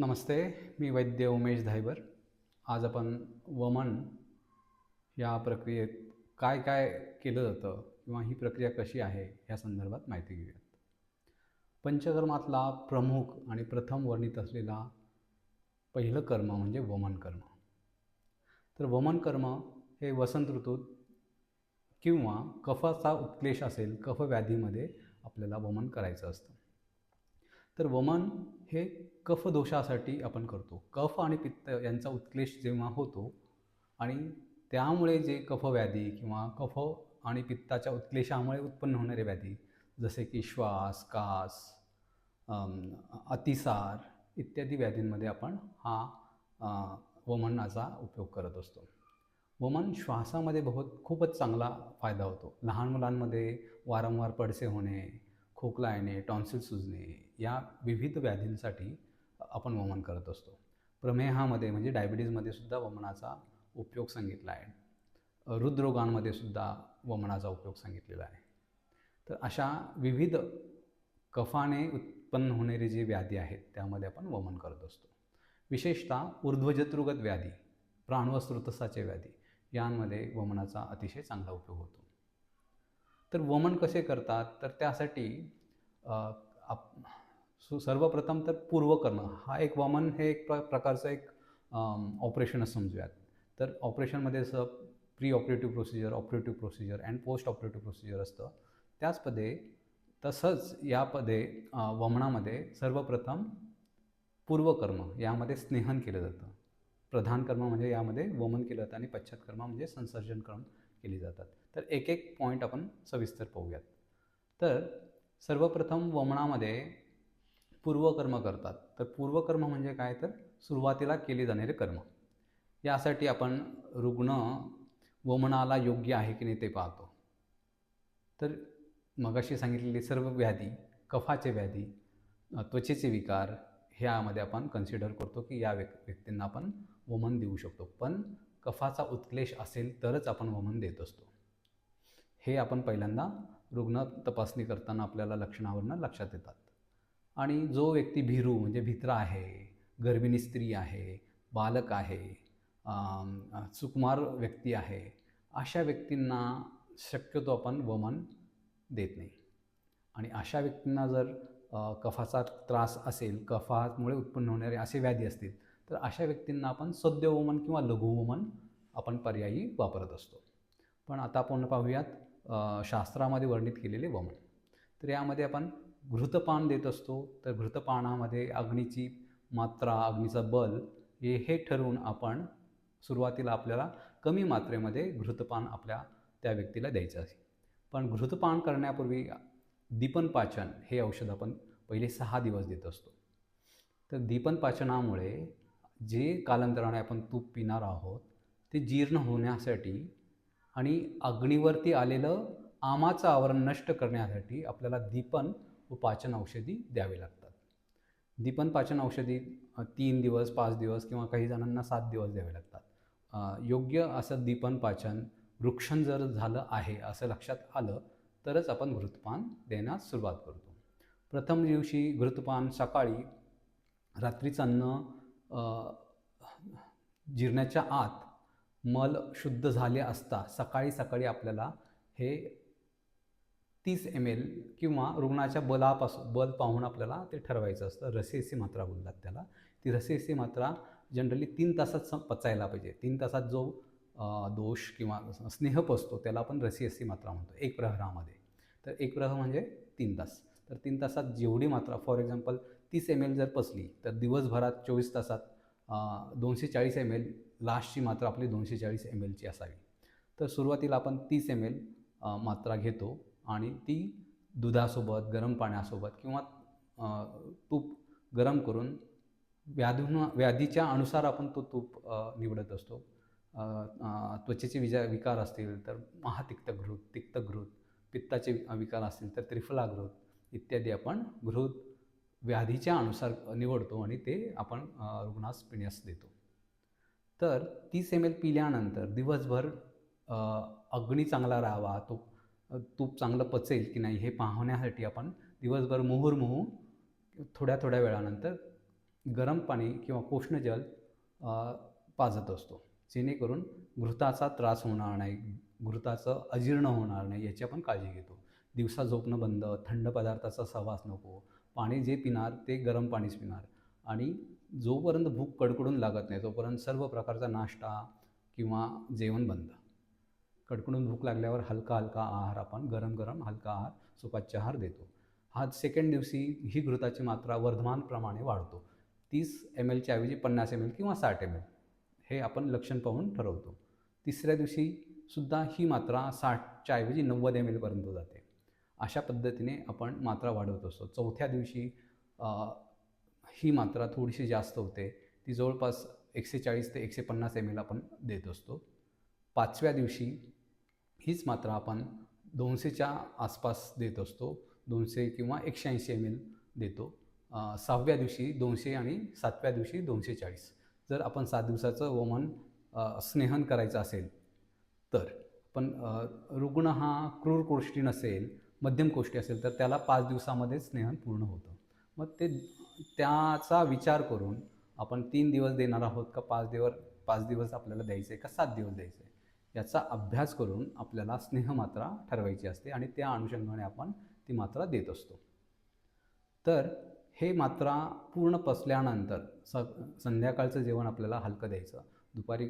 नमस्ते मी वैद्य उमेश धायबर. आज आपण वमन या प्रक्रियेत काय काय केलं जातं किंवा ही प्रक्रिया कशी आहे या संदर्भात माहिती घेऊयात. पंचकर्मातला प्रमुख आणि प्रथम वर्णित असलेला पहिलं कर्म म्हणजे वमन कर्म. तर वमन कर्म हे वसंत ऋतूत किंवा कफाचा उत्क्लेश असेल कफव्याधीमध्ये आपल्याला वमन करायचं असतं. तर वमन हे कफ दोषासाठी आपण करतो. कफ आणि पित्त यांचा उत्क्लेश जेव्हा होतो आणि त्यामुळे जे कफव्याधी किंवा कफ आणि पित्ताच्या उत्क्लेशामुळे उत्पन्न होणारे व्याधी जसे की श्वास कास अतिसार इत्यादी व्याधींमध्ये आपण हा वमनाचा उपयोग करत असतो. वमन श्वासामध्ये बहुत खूपच चांगला फायदा होतो. लहान मुलांमध्ये वारंवार पडसे होणे खोकला येणे टॉन्सिल सुजणे या विविध व्याधींसाठी आपण वमन करत असतो. प्रमेहामध्ये म्हणजे डायबिटीजमध्ये सुद्धा वमनाचा उपयोग सांगितला आहे. हृदरोगांमध्ये सुद्धा वमनाचा उपयोग सांगितलेला आहे. तर अशा विविध कफाने उत्पन्न होणारी जी व्याधी आहेत त्यामध्ये आपण वमन करत असतो. विशेषतः ऊर्ध्वजत्रुगत व्याधी प्राणवस्त्रोतसाचे व्याधी यांमध्ये वमनाचा अतिशय चांगला उपयोग होतो. तर वमन कसे करतात? तर त्यासाठी आप सो सर्वप्रथम तर पूर्व करणं हा एक वमन हे एक प्र प्रकारचं एक ऑपरेशन समजूयात. तर ऑपरेशनमध्ये असं pre operative procedure operative procedure and post operative procedure असतं त्याचपदे तसंच यापदे वमनामध्ये सर्वप्रथम पूर्वकर्म यामध्ये स्नेहन केलं जातं. प्रधान कर्म म्हणजे यामध्ये वमन केलं जातं आणि पश्चात कर्म म्हणजे संसर्जन कर्म केली जातात. तर एक एक पॉईंट आपण सविस्तर पाहूयात. तर सर्वप्रथम वमनामध्ये पूर्वकर्म करतात. तर पूर्वकर्म म्हणजे काय? तर सुरुवातीला केले जाणारे कर्म. यासाठी आपण रुग्ण वमनाला योग्य आहे की नाही ते पाहतो. तर मगाशी सांगितलेली सर्व व्याधी कफाचे व्याधी त्वचेचे विकार ह्यामध्ये आपण कन्सिडर करतो की या व्यक् व्यक्तींना आपण वमन देऊ शकतो. पण कफाचा उत्क्लेश असेल तरच आपण वमन देत असतो. हे आपण पहिल्यांदा रुग्ण तपासणी करताना आपल्याला लक्षणावरनं लक्षात येतात. आणि जो व्यक्ती भिरू म्हणजे भित्रा आहे गर्भिणी स्त्री आहे बालक आहे सुकुमार व्यक्ती आहे अशा व्यक्तींना शक्यतो आपण वमन देत नाही. आणि अशा व्यक्तींना जर कफाचा त्रास असेल कफामुळे उत्पन्न होणारे असे व्याधी असतील तर अशा व्यक्तींना आपण सद्यवमन किंवा लघुवमन आपण पर्यायी वापरत असतो. पण आता आपण पाहूयात शास्त्रामध्ये वर्णित केलेले वमन. तर यामध्ये आपण घृतपान देत असतो तर घृतपानामध्ये अग्नीची मात्रा अग्नीचा बल हे हे ठरवून आपण सुरुवातीला आपल्याला कमी मात्रेमध्ये घृतपान आपल्या त्या व्यक्तीला द्यायचं आहे. पण घृतपान करण्यापूर्वी दीपन पाचन हे औषध आपण पहिले सहा दिवस देत असतो. तर दीपन पाचनामुळे जे कालांतराने आपण तूप पिणार आहोत ते जीर्ण होण्यासाठी आणि अग्नीवरती आलेलं आमाचं आवरण नष्ट करण्यासाठी आपल्याला दीपन व पाचन औषधी द्यावे लागतात. दीपन पाचन औषधी तीन दिवस पाच दिवस किंवा काही जणांना सात दिवस द्यावे लागतात. योग्य असं दीपन पाचन वृक्षण जर झालं आहे असं लक्षात आलं तरच आपण घृतपान देण्यास सुरुवात करतो. प्रथम दिवशी घृतपान सकाळी रात्रीचं अन्न जिरण्याच्या आत मल शुद्ध झाले असता सकाळी सकाळी आपल्याला हे तीस एम एल किंवा रुग्णाच्या बलापासून बल पाहून आपल्याला ते ठरवायचं असतं. रसेसी मात्रा बोलतात त्याला. ती रसेसी मात्रा जनरली तीन तासात स पचायला पाहिजे. तीन तासात जो दोष किंवा स्नेह असतो त्याला आपण रसेसी मात्रा म्हणतो एक प्रहरामध्ये. तर एक प्रहर म्हणजे तीन तास. तर तीन तासात जेवढी मात्रा फॉर एक्झाम्पल तीस एम एल जर पचली तर दिवसभरात चोवीस तासात दोनशे चाळीस एम एल लास्टची मात्रा आपली दोनशे चाळीस एम एलची असावी. तर सुरुवातीला आपण तीस एम एल मात्रा घेतो. आणि ती दुधासोबत गरम पाण्यासोबत किंवा तूप गरम करून व्याधून व्याधीच्या अनुसार आपण तो तूप निवडत असतो. त्वचेचे विजा विकार असतील तर महातिक्तघृत तिक्तघृत पित्ताचे विकार असतील तर त्रिफलाघृत इत्यादी आपण घृत व्याधीच्या अनुसार निवडतो आणि ते आपण रुग्णास पिण्यास देतो. तर तीस एम एल पिल्यानंतर दिवसभर अग्नी चांगला राहावा तो तूप चांगलं पचेल की नाही हे पाहण्यासाठी आपण दिवसभर मुहुर्मुहू थोड्या थोड्या वेळानंतर गरम पाणी किंवा उष्णजल पाजत असतो. जेणेकरून घृताचा त्रास होणार नाही घृताचं अजीर्ण होणार नाही याची आपण काळजी घेतो. दिवसा झोपणं बंद थंड पदार्थाचा सहवास नको पाणी जे पिणार ते गरम पाणीच पिणार. आणि जोपर्यंत भूक कडकडून लागत नाही तोपर्यंत सर्व प्रकारचा नाश्ता किंवा जेवण बंद. कडकडून भूक लागल्यावर हलका हलका आहार आपण गरम गरम हलका आहार सुपाच्य आहार देतो. हा सेकंड दिवशी ही घृताची मात्रा वर्धमानप्रमाणे वाढतो. तीस एम एलच्या ऐवजी पन्नास एम एल किंवा साठ एम एल हे आपण लक्षण पाहून ठरवतो. तिसऱ्या दिवशी सुद्धा ही मात्रा साठच्या ऐवजी नव्वद एम एलपर्यंत जाते. अशा पद्धतीने आपण मात्रा वाढवत असतो. चौथ्या दिवशी ही मात्रा थोडीशी जास्त होते. ती जवळपास एकशे चाळीस ते एकशे पन्नास एम एल आपण देत असतो. पाचव्या दिवशी हीच मात्रा आपण दोनशेच्या आसपास देत असतो. दोनशे किंवा एकशे ऐंशी एम एल देतो. सहाव्या दिवशी दोनशे आणि सातव्या दिवशी दोनशे चाळीस. जर आपण सात दिवसाचं वमन स्नेहन करायचं असेल तर पण रुग्ण हा क्रूर कोष्टी नसेल मध्यम कोष्टी असेल तर त्याला पाच दिवसामध्ये स्नेहन पूर्ण होतं. मग ते त्याचा विचार करून आपण तीन दिवस देणार आहोत का? पाच दिवस पाच दिवस आपल्याला द्यायचं आहे का? सात दिवस द्यायचं आहे याचा अभ्यास करून आपल्याला स्नेहमात्रा ठरवायची असते आणि त्या अनुषंगाने आपण ती मात्रा देत असतो. तर हे मात्रा पूर्ण पसल्यानंतर स संध्याकाळचं जेवण आपल्याला हलकं द्यायचं. दुपारी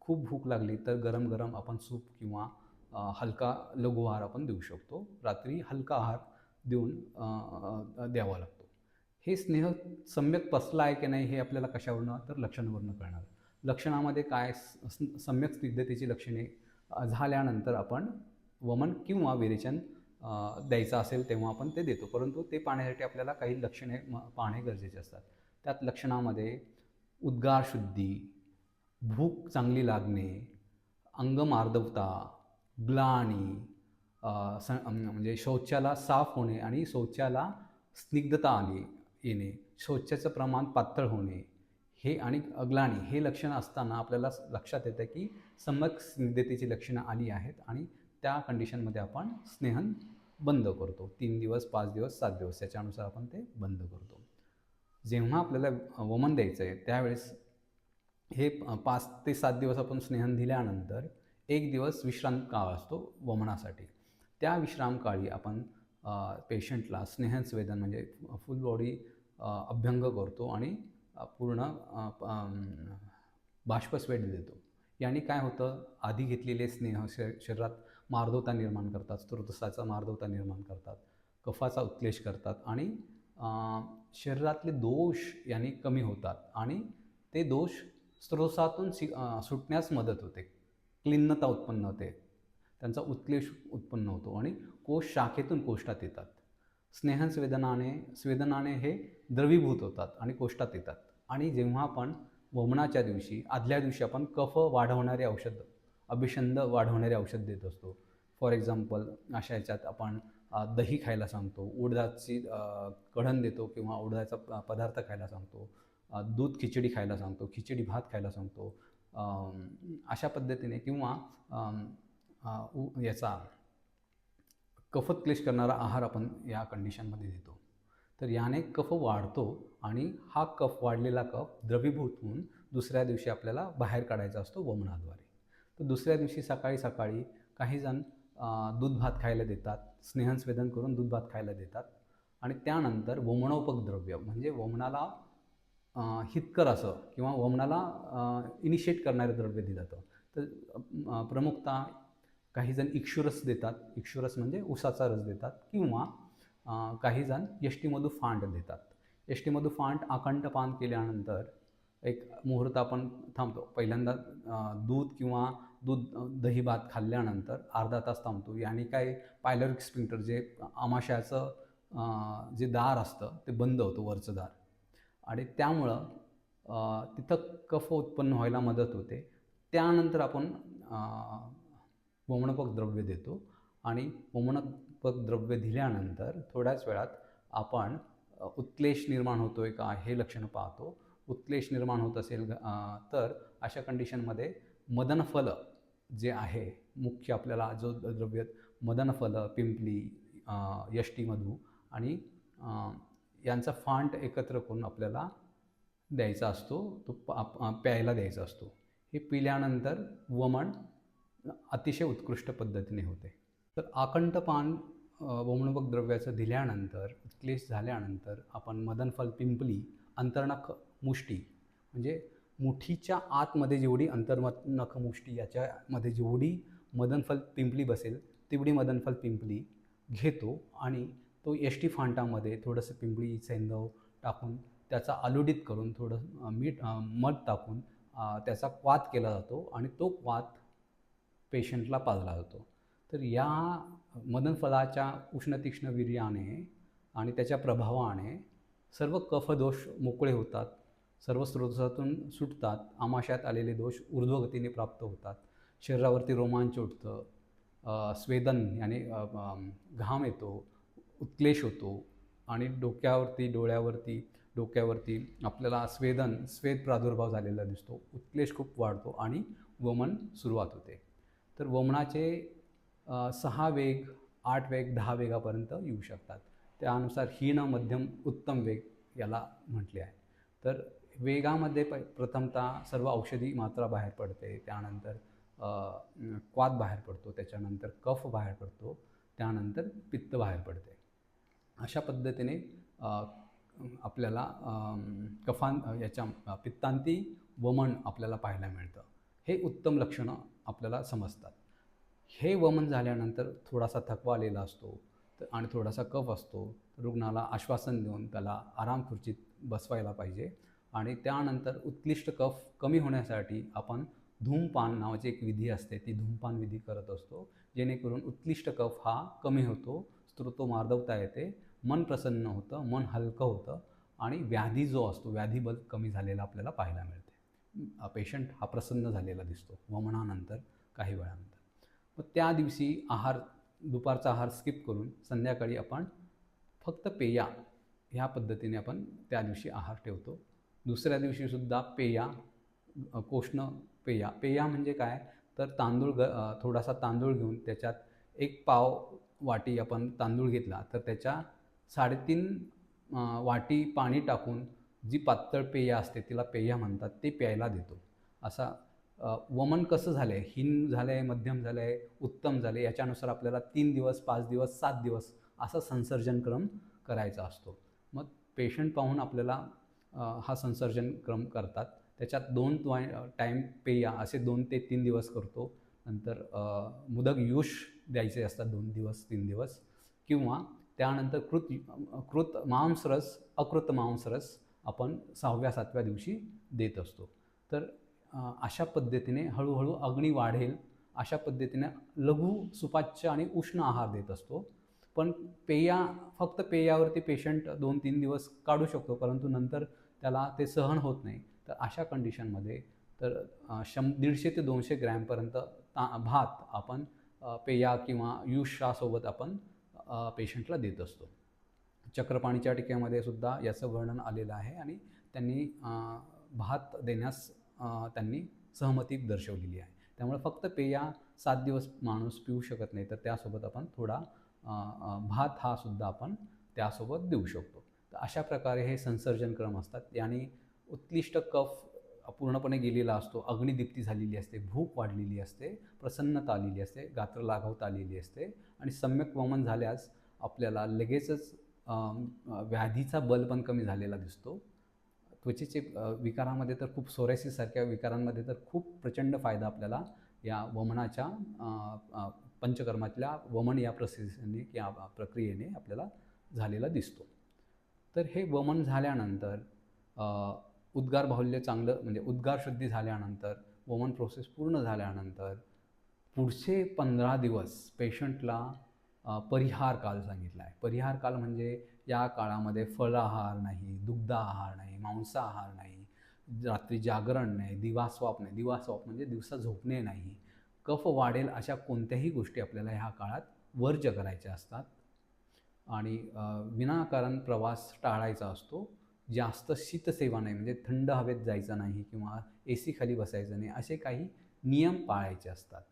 खूप भूक लागली तर गरम गरम आपण सूप किंवा हलका लघु आहार आपण देऊ शकतो. रात्री हलका आहार देऊन द्यावा लागतो. हे स्नेह सम्यक पसला आहे की नाही हे आपल्याला कशावरनं तर लक्षणावरनं कळणार. लक्षणामध्ये काय सम्यक स्निग्धतेची लक्षणे झाल्यानंतर आपण वमन किंवा विरेचन द्यायचं असेल तेव्हा आपण ते देतो. परंतु ते पाहण्यासाठी आपल्याला काही लक्षणे म पाहणे गरजेचे असतात. त्यात लक्षणामध्ये उद्गार शुद्धी भूक चांगली लागणे अंगमार्दवता ग्लानी स म्हणजे शौचाला साफ होणे आणि शौचाला स्निग्धता आली येणे शौचाचं प्रमाण पातळ होणे हे आणि अग्लाणी हे लक्षणं असताना आपल्याला लक्षात येतं की सम्यक स्निग्धतेची लक्षणं आली आहेत आणि त्या कंडिशनमध्ये आपण स्नेहन बंद करतो. तीन दिवस पाच दिवस सात दिवस याच्यानुसार आपण ते बंद करतो. जेव्हा आपल्याला वमन द्यायचं आहे त्यावेळेस हे पाच ते सात दिवस आपण स्नेहन दिल्यानंतर एक दिवस विश्रांत काळ असतो वमनासाठी. त्या विश्रामकाळी आपण पेशंटला स्नेहन स्वेदन म्हणजे फुल बॉडी अभ्यंग करतो आणि पूर्ण अ, देतो. याने काय होतं? आधी घेतलेले स्नेह शर शरीरात मार्दवता निर्माण करतात स्त्रोतसाचा मार्दवता निर्माण करतात कफाचा उत्लेश करतात आणि शरीरातले दोष याने कमी होतात आणि ते दोष स्त्रोतातून सि सुटण्यास मदत होते. क्लिन्नता उत्पन्न होते. त्यांचा उत्क्लेश उत्पन्न होतो आणि कोश शाखेतून कोष्ठात येतात. स्नेहन स्वेदनाने स्वेदनाने हे द्रवीभूत होतात आणि कोष्टात येतात. आणि जेव्हा आपण वमनाच्या दिवशी आदल्या दिवशी आपण कफ वाढवणारे औषध अभिषंद वाढवणारे औषध देत असतो. फॉर एक्झाम्पल अशा ह्याच्यात आपण दही खायला सांगतो उडदाची कढण देतो किंवा उडदाचा प- पदार्थ खायला सांगतो दूध खिचडी खायला सांगतो खिचडी भात खायला सांगतो अशा पद्धतीने किंवा उ- याचा कफत क्लेश करणारा आहार आपण या कंडिशनमध्ये देतो. तर याने कफ वाढतो आणि हा कफ वाढलेला कफ द्रवीभूत होऊन दुसऱ्या दिवशी आपल्याला बाहेर काढायचा असतो वमनाद्वारे. तर दुसऱ्या दिवशी सकाळी सकाळी काही जण दूध भात खायला देतात स्नेहनस्वेदन करून दूध भात खायला देतात आणि त्यानंतर वमनोपक द्रव्य म्हणजे वमनाला हितकर असं किंवा वमनाला इनिशिएट करणारे द्रव्य दिलं जातं. तर प्रमुखता काही जण इक्षुरस देतात. इक्षुरस म्हणजे उसाचा रस देतात किंवा काहीजण काही जण यष्टीमधू फांड देतात. यष्टीमधू फांड अखंड पान केल्यानंतर एक मुहूर्त आपण थांबतो. पहिल्यांदा दूध किंवा दूध दही भात खाल्ल्यानंतर अर्धा तास थांबतो. याने काय पायलरिक स्प्रिंटर जे आमाशाचं जे दार असतं ते बंद होतं वरचं दार. आणि त्यामुळं तिथं कफ उत्पन्न व्हायला मदत होते. त्यानंतर आपण वमनपक द्रव्य देतो आणि वमनपक द्रव्य दिल्यानंतर थोड्याच वेळात आपण उत्क्लेश निर्माण होतो आहे का हे लक्षणं पाहतो. उत्क्लेश निर्माण होत असेल तर अशा कंडिशनमध्ये मदनफल जे आहे मुख्य आपल्याला जो द्रव्य मदनफल पिंपली यष्टीमधू आणि यांचा फांट एकत्र करून आपल्याला द्यायचा असतो तो आप- प्यायला द्यायचा असतो. हे पिल्यानंतर वमन अतिशय उत्कृष्ट पद्धतीने होते. तर आकंठ पान अ, द्रव्याचं दिल्यानंतर क्लेश झाल्यानंतर आपण मदनफल पिंपली अंतर्नख मुष्टी म्हणजे मुठीच्या आतमध्ये जेवढी अंतर्नख मुष्टी याच्यामध्ये जेवढी मदनफल पिंपली बसेल तेवढी मदनफल पिंपली घेतो आणि तो यष्टी फांटामध्ये थोडंसं पिंपळी सेंदव टाकून त्याचा आलुडीत करून थोडं मीठ मध टाकून त्याचा क्वात केला जातो आणि तो क्वात पेशंटला पाजला जातो. तर या मदनफलाच्या उष्णतीक्ष्ण वीर्याने आणि त्याच्या प्रभावाने सर्व कफदोष मोकळे होतात सर्व स्रोतातून सुटतात आमाशात आलेले दोष ऊर्ध्वगतीने प्राप्त होतात. शरीरावरती रोमांच उठतं स्वेदन याने घाम येतो उत्क्लेश होतो आणि डोक्यावरती डोळ्यावरती डोक्यावरती आपल्याला स्वेदन स्वेद प्रादुर्भाव झालेला दिसतो उत्क्लेश खूप वाढतो आणि वमन सुरुवात होते. तर वमनाचे सहा वेग आठ वेग दहा वेगापर्यंत येऊ शकतात. त्यानुसार हीन मध्यम उत्तम वेग याला म्हटले आहे. तर वेगामध्ये प प्रथमतः सर्व औषधी मात्रा बाहेर पडते त्यानंतर अ, क्वात बाहेर पडतो त्याच्यानंतर कफ बाहेर पडतो त्यानंतर पित्त बाहेर पडते. अशा पद्धतीने आपल्याला कफां याच्या पित्तांती वमन आपल्याला पाहायला मिळतं. हे उत्तम लक्षणं आपल्याला समजतात. हे वमन झाल्यानंतर थोडासा थकवा आलेला असतो तर आणि थोडासा कफ असतो रुग्णाला आश्वासन देऊन त्याला आराम खुर्चीत बसवायला पाहिजे आणि त्यानंतर उत्कृष्ट कफ कमी होण्यासाठी आपण धूमपान नावाची एक विधी असते ती धूमपान विधी करत असतो जेणेकरून उत्कृष्ट कफ हा कमी होतो स्त्रोतो मार्दवता येते मन प्रसन्न होतं मन हलकं होतं आणि व्याधी जो असतो व्याधीबल कमी झालेला आपल्याला पाहायला मिळतो. पेशंट हा प्रसन्न झालेला दिसतो वमनानंतर काही वेळानंतर. मग त्या दिवशी आहार दुपारचा आहार स्किप करून संध्याकाळी आपण फक्त पेया ह्या पद्धतीने आपण त्या दिवशी आहार ठेवतो. दुसऱ्या दिवशीसुद्धा पेया कोष्ण पेया. पेया म्हणजे काय? तर तांदूळ ग थोडासा तांदूळ घेऊन त्याच्यात एक पाव वाटी आपण तांदूळ घेतला तर त्याच्या साडेतीन वाटी पाणी टाकून जी पातळ पेया असते तिला पेय म्हणतात ते प्यायला देतो. असा वमन कसं झालं आहे हिन झालं आहे मध्यम झालं आहे उत्तम झाले याच्यानुसार आपल्याला तीन दिवस पाच दिवस सात दिवस असा संसर्जन क्रम करायचा असतो. मग पेशंट पाहून आपल्याला हा संसर्जन क्रम करतात. त्याच्यात दोन टाईम पेया असे दोन ते तीन दिवस करतो. नंतर मुदक युष द्यायचे असतात दोन दिवस तीन दिवस. किंवा त्यानंतर कृत कृत मांसरस अकृत मांसरस आपण सहाव्या सातव्या दिवशी देत असतो. तर अशा पद्धतीने हळूहळू अग्नी वाढेल अशा पद्धतीने लघु सुपाच्य आणि उष्ण आहार देत असतो. पण पेया फक्त पेयावरती पेशंट दोन तीन दिवस काढू शकतो परंतु नंतर त्याला ते सहन होत नाही. तर अशा कंडिशनमध्ये तर शं दीडशे ते दोनशे ग्रॅमपर्यंत ता भात आपण पेया किंवा युषासोबत आपण पेशंटला देत असतो. चक्रपाणीच्या टिकेमध्ये सुद्धा याचं वर्णन आलेलं आहे आणि त्यांनी भात देण्यास त्यांनी सहमती दर्शवलेली आहे. त्यामुळे फक्त पेया सात दिवस माणूस पिऊ शकत नाही तर त्यासोबत आपण थोडा भात हा सुद्धा आपण त्यासोबत देऊ शकतो. तर अशा प्रकारे हे संसर्जन क्रम असतात. आणि उत्कृष्ट कफ पूर्णपणे गेलेला असतो अग्निदीप्ती झालेली असते भूक वाढलेली असते प्रसन्नता आलेली असते गात्र लाघवता आलेली असते आणि सम्यक वमन झाल्यास आपल्याला लगेचच व्याधीचा बल पण कमी झालेला दिसतो. त्वचेचे विकारामध्ये तर खूप सोरायसिससारख्या विकारांमध्ये तर खूप प्रचंड फायदा आपल्याला या वमनाच्या पंचकर्मातल्या वमन या प्रोसेसने किंवा प्रक्रियेने आपल्याला झालेला दिसतो. तर हे वमन झाल्यानंतर उद्गार बाहुल्य चांगलं म्हणजे उद्गार शुद्धी झाल्यानंतर वमन प्रोसेस पूर्ण झाल्यानंतर पुढचे पंधरा दिवस पेशंटला परिहार काल सांगितला आहे परिहार काल म्हणजे या काळामध्ये फळाहार नाही दुग्ध आहार नाही मांसाहार नाही रात्री जागरण नाही दिवास्वाप नाही. दिवास्वाप म्हणजे दिवसा झोपणे नाही. कफ वाढेल अशा कोणत्याही गोष्टी आपल्याला ह्या काळात वर्ज्य करायच्या असतात. आणि विनाकारण प्रवास टाळायचा असतो. जास्त शीतसेवा नाही म्हणजे थंड हवेत जायचं नाही किंवा ए सी खाली बसायचं नाही असे काही नियम पाळायचे असतात.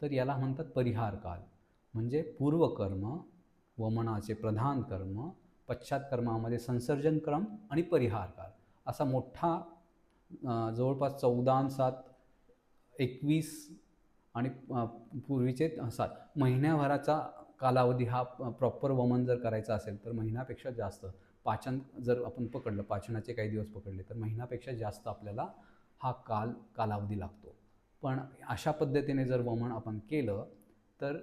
तर याला म्हणतात परिहार काल म्हणजे पूर्वकर्म वमनाचे प्रधान कर्म पश्चात कर्मामध्ये संसर्जन क्रम आणि परिहारकार असा मोठा जवळपास चौदा सात एकवीस आणि पूर्वीचे सात महिन्याभराचा कालावधी हा प्रॉपर वमन जर करायचा असेल तर महिन्यापेक्षा जास्त. पाचन जर आपण पकडलं पाचनाचे काही दिवस पकडले तर महिन्यापेक्षा जास्त आपल्याला हा काल कालावधी लागतो. पण अशा पद्धतीने जर वमन आपण केलं तर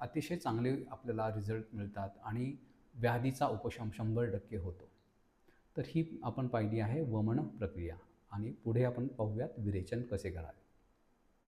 अतिशय चांगले आपल्याला रिझल्ट मिळतात आणि व्याधीचा उपशम शंभर टक्के होतो. तर ही आपण पाहिली आहे वमन प्रक्रिया आणि पुढे आपण पाहूयात विरेचन कसे करावे.